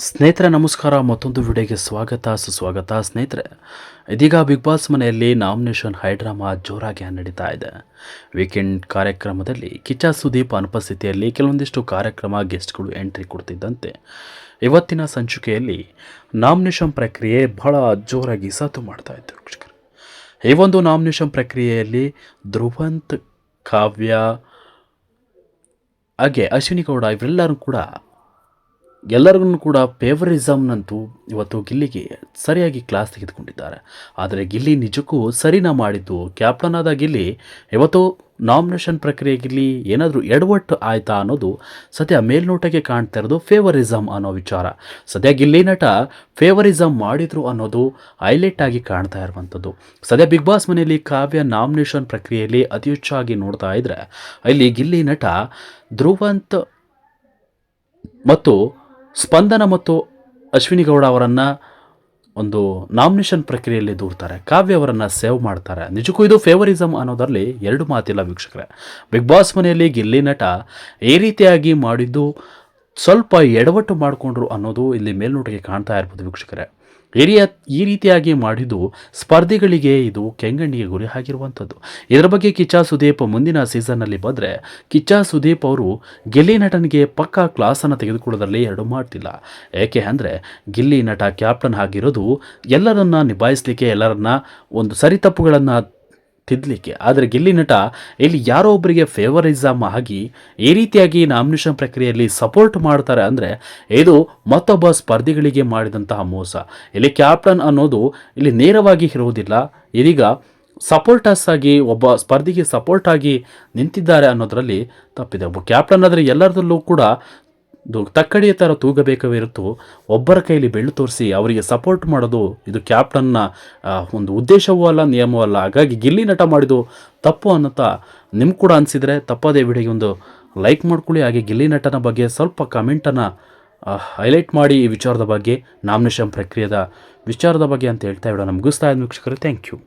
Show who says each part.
Speaker 1: ಸ್ನೇಹಿತರೆ, ನಮಸ್ಕಾರ. ಮತ್ತೊಂದು ವಿಡಿಯೋಗೆ ಸ್ವಾಗತ. ಸುಸ್ವಾಗತ ಸ್ನೇಹಿತರೆ, ಇದೀಗ ಬಿಗ್ ಬಾಸ್ ಮನೆಯಲ್ಲಿ ನಾಮಿನೇಷನ್ ಹೈಡ್ರಾಮಾ ಜೋರಾಗಿ ನಡೀತಾ ಇದೆ. ವೀಕೆಂಡ್ ಕಾರ್ಯಕ್ರಮದಲ್ಲಿ ಕಿಚ್ಚ ಸುದೀಪ್ ಅನುಪಸ್ಥಿತಿಯಲ್ಲಿ ಕೆಲವೊಂದಿಷ್ಟು ಕಾರ್ಯಕ್ರಮ ಗೆಸ್ಟ್ಗಳು ಎಂಟ್ರಿ ಕೊಡ್ತಿದ್ದಂತೆ. ಇವತ್ತಿನ ಸಂಚಿಕೆಯಲ್ಲಿ ನಾಮಿನೇಷನ್ ಪ್ರಕ್ರಿಯೆ ಬಹಳ ಜೋರಾಗಿ ಸಾತು ಮಾಡ್ತಾ ಇತ್ತು ಈ ಒಂದು ನಾಮಿನೇಷನ್ ಪ್ರಕ್ರಿಯೆಯಲ್ಲಿ ಧ್ರುವಂತ್, ಕಾವ್ಯ, ಹಾಗೆ ಅಶ್ವಿನಿ ಗೌಡ, ಇವರೆಲ್ಲರೂ ಕೂಡ ಎಲ್ಲರಿಗೂ ಕೂಡ ಫೇವರಿಸಮ್ನಂತೂ ಇವತ್ತು ಗಿಲ್ಲಿಗೆ ಸರಿಯಾಗಿ ಕ್ಲಾಸ್ ತೆಗೆದುಕೊಂಡಿದ್ದಾರೆ. ಆದರೆ ಗಿಲ್ಲಿ ನಿಜಕ್ಕೂ ಸರಿನಾ ಮಾಡಿದ್ದು? ಕ್ಯಾಪ್ಟನ್ ಆದ ಗಿಲ್ಲಿ ಇವತ್ತು ನಾಮಿನೇಷನ್ ಪ್ರಕ್ರಿಯೆಗಿಲ್ಲಿ ಏನಾದರೂ ಎಡವಟ್ಟು ಆಯಿತಾ ಅನ್ನೋದು ಸದ್ಯ ಮೇಲ್ನೋಟಕ್ಕೆ ಕಾಣ್ತಾ ಇರೋದು ಫೇವರಿಸಮ್ ಅನ್ನೋ ವಿಚಾರ. ಸದ್ಯ ಗಿಲ್ಲಿ ನಟ ಫೇವರಿಸಮ್ ಮಾಡಿದ್ರು ಅನ್ನೋದು ಹೈಲೈಟ್ ಆಗಿ ಕಾಣ್ತಾ ಇರುವಂಥದ್ದು. ಸದ್ಯ ಬಿಗ್ ಬಾಸ್ ಮನೆಯಲ್ಲಿ ಕಾವ್ಯ ನಾಮಿನೇಷನ್ ಪ್ರಕ್ರಿಯೆಯಲ್ಲಿ ಅತಿ ಹೆಚ್ಚಾಗಿ ನೋಡ್ತಾ ಇದ್ದರೆ ಇಲ್ಲಿ ಗಿಲ್ಲಿ ನಟ ಧ್ರುವಂತ್ ಮತ್ತು ಸ್ಪಂದನ ಮತ್ತು ಅಶ್ವಿನಿ ಗೌಡ ಅವರನ್ನು ಒಂದು ನಾಮಿನೇಷನ್ ಪ್ರಕ್ರಿಯೆಯಲ್ಲಿ ದೂರ್ತಾರೆ ಕಾವ್ಯ ಅವರನ್ನು ಸೇವ್ ಮಾಡ್ತಾರೆ. ನಿಜಕ್ಕೂ ಇದು ಫೇವರಿಸಮ್ ಅನ್ನೋದರಲ್ಲಿ ಎರಡು ಮಾತಿಲ್ಲ ವೀಕ್ಷಕರೇ. ಬಿಗ್ ಬಾಸ್ ಮನೆಯಲ್ಲಿ ಗಿಲ್ಲಿ ನಟ ಈ ರೀತಿಯಾಗಿ ಮಾಡಿದ್ದು ಸ್ವಲ್ಪ ಎಡವಟ್ಟು ಮಾಡಿಕೊಂಡ್ರು ಅನ್ನೋದು ಇಲ್ಲಿ ಮೇಲ್ನೋಟಕ್ಕೆ ಕಾಣ್ತಾ ಇರ್ಬೋದು ವೀಕ್ಷಕರೇ. ಹಿರಿಯ ಈ ರೀತಿಯಾಗಿ ಮಾಡಿದ್ದು ಸ್ಪರ್ಧಿಗಳಿಗೆ ಇದು ಕೆಂಗಣ್ಣಿಗೆ ಗುರಿ ಆಗಿರುವಂಥದ್ದು. ಇದರ ಬಗ್ಗೆ ಕಿಚ್ಚಾ ಸುದೀಪ್ ಮುಂದಿನ ಸೀಸನ್ನಲ್ಲಿ ಬಂದರೆ, ಕಿಚ್ಚ ಸುದೀಪ್ ಅವರು ಗಿಲ್ಲಿ ನಟನಿಗೆ ಪಕ್ಕಾ ಕ್ಲಾಸನ್ನು ತೆಗೆದುಕೊಳ್ಳೋದ್ರಲ್ಲಿ ಎರಡು ಮಾಡ್ತಿಲ್ಲ. ಏಕೆ ಅಂದರೆ, ಗಿಲ್ಲಿ ನಟ ಕ್ಯಾಪ್ಟನ್ ಆಗಿರೋದು ಎಲ್ಲರನ್ನ ನಿಭಾಯಿಸಲಿಕ್ಕೆ ಎಲ್ಲರನ್ನ ಒಂದು ಸರಿ ತಪ್ಪುಗಳನ್ನು ತಿದ್ದಲಿಕ್ಕೆ ಆದರೆ ಗಿಲ್ಲಿ ನಟ ಇಲ್ಲಿ ಯಾರೋ ಒಬ್ಬರಿಗೆ ಫೇವರಿಸಮ್ ಆಗಿ ಈ ರೀತಿಯಾಗಿ ನಾಮಿನೇಷನ್ ಪ್ರಕ್ರಿಯೆಯಲ್ಲಿ ಸಪೋರ್ಟ್ ಮಾಡ್ತಾರೆ ಅಂದರೆ ಇದು ಮತ್ತೊಬ್ಬ ಸ್ಪರ್ಧಿಗಳಿಗೆ ಮಾಡಿದಂತಹ ಮೋಸ. ಇಲ್ಲಿ ಕ್ಯಾಪ್ಟನ್ ಅನ್ನೋದು ಇಲ್ಲಿ ನೇರವಾಗಿ ಇರುವುದಿಲ್ಲ. ಇದೀಗ ಸಪೋರ್ಟರ್ಸ್ ಆಗಿ, ಒಬ್ಬ ಸ್ಪರ್ಧಿಗೆ ಸಪೋರ್ಟ್ ಆಗಿ ನಿಂತಿದ್ದಾರೆ ಅನ್ನೋದರಲ್ಲಿ ತಪ್ಪಿದೆ. ಒಬ್ಬ ಕ್ಯಾಪ್ಟನ್ ಆದರೆ ಎಲ್ಲರದಲ್ಲೂ ಕೂಡ ತಕ್ಕಡಿಯ ಥರ ತೂಗಬೇಕವೇ ಇರುತ್ತೋ, ಒಬ್ಬರ ಕೈಯಲ್ಲಿ ಬೆಳ್ಳು ತೋರಿಸಿ ಅವರಿಗೆ ಸಪೋರ್ಟ್ ಮಾಡೋದು, ಇದು ಕ್ಯಾಪ್ಟನ್ನ ಒಂದು ಉದ್ದೇಶವೂ ಅಲ್ಲ, ನಿಯಮವೂ ಅಲ್ಲ. ಹಾಗಾಗಿ ಗಿಲ್ಲಿ ನಟ ಮಾಡಿದ್ದು ತಪ್ಪು ಅನ್ನುತ್ತಾ ನಿಮ್ಗೆ ಕೂಡ ಅನಿಸಿದರೆ ತಪ್ಪದೇ ವಿಡಿಯೋಗೆ ಒಂದು ಲೈಕ್ ಮಾಡ್ಕೊಳ್ಳಿ. ಹಾಗೆ ಗಿಲ್ಲಿ ನಟನ ಬಗ್ಗೆ ಸ್ವಲ್ಪ ಕಮೆಂಟನ್ನು ಹೈಲೈಟ್ ಮಾಡಿ ಈ ವಿಚಾರದ ಬಗ್ಗೆ ನಾಮಿನೇಷನ್ ಪ್ರಕ್ರಿಯೆದ ವಿಚಾರದ ಬಗ್ಗೆ ಅಂತ ಹೇಳ್ತಾ ವಿಡಿಯೋನ ಮುಗಿಸ್ತಾ ಇದ್ದ ವೀಕ್ಷಕರು ಥ್ಯಾಂಕ್ ಯು